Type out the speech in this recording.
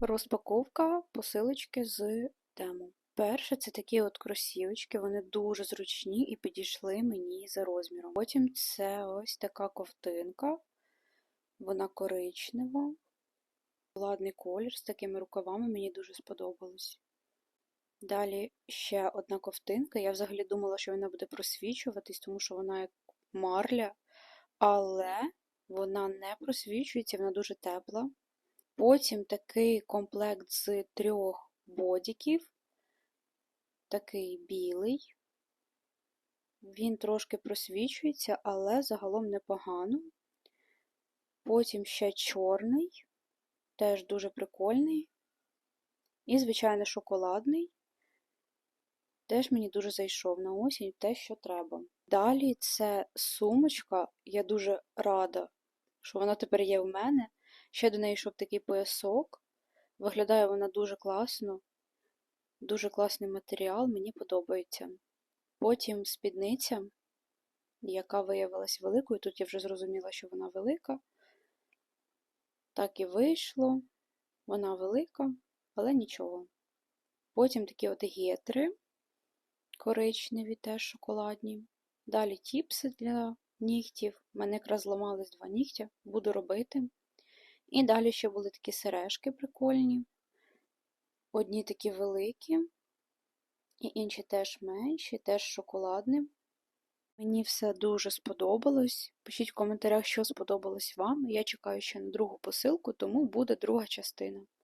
Розпаковка посилочки з тему. Перше, це такі от кросівочки, вони дуже зручні і підійшли мені за розміром. Потім це ось така ковтинка, вона коричнева, ладний колір з такими рукавами, мені дуже сподобалось. Далі ще одна ковтинка. Я взагалі думала, що вона буде просвічуватись, тому що вона як марля, але вона не просвічується, вона дуже тепла. Потім такий комплект з трьох бодіків, такий білий. Він трошки просвічується, але загалом непогано. Потім ще чорний, теж дуже прикольний. І, звичайно, шоколадний. Теж мені дуже зайшов на осінь те, що треба. Далі це сумочка. Я дуже рада, що вона тепер є в мене. Ще до неї йшов такий поясок. Виглядає вона дуже класно, дуже класний матеріал, мені подобається. Потім спідниця, яка виявилась великою. Тут я вже зрозуміла, що вона велика. Так і вийшло. Вона велика, але нічого. Потім такі от гетри коричневі, теж шоколадні. Далі тіпси для нігтів. У мене якраз зламались два нігтя, буду робити. І далі ще були такі сережки прикольні. Одні такі великі, і інші теж менші, теж шоколадні. Мені все дуже сподобалось. Пишіть в коментарях, що сподобалось вам. Я чекаю ще на другу посилку, тому буде друга частина.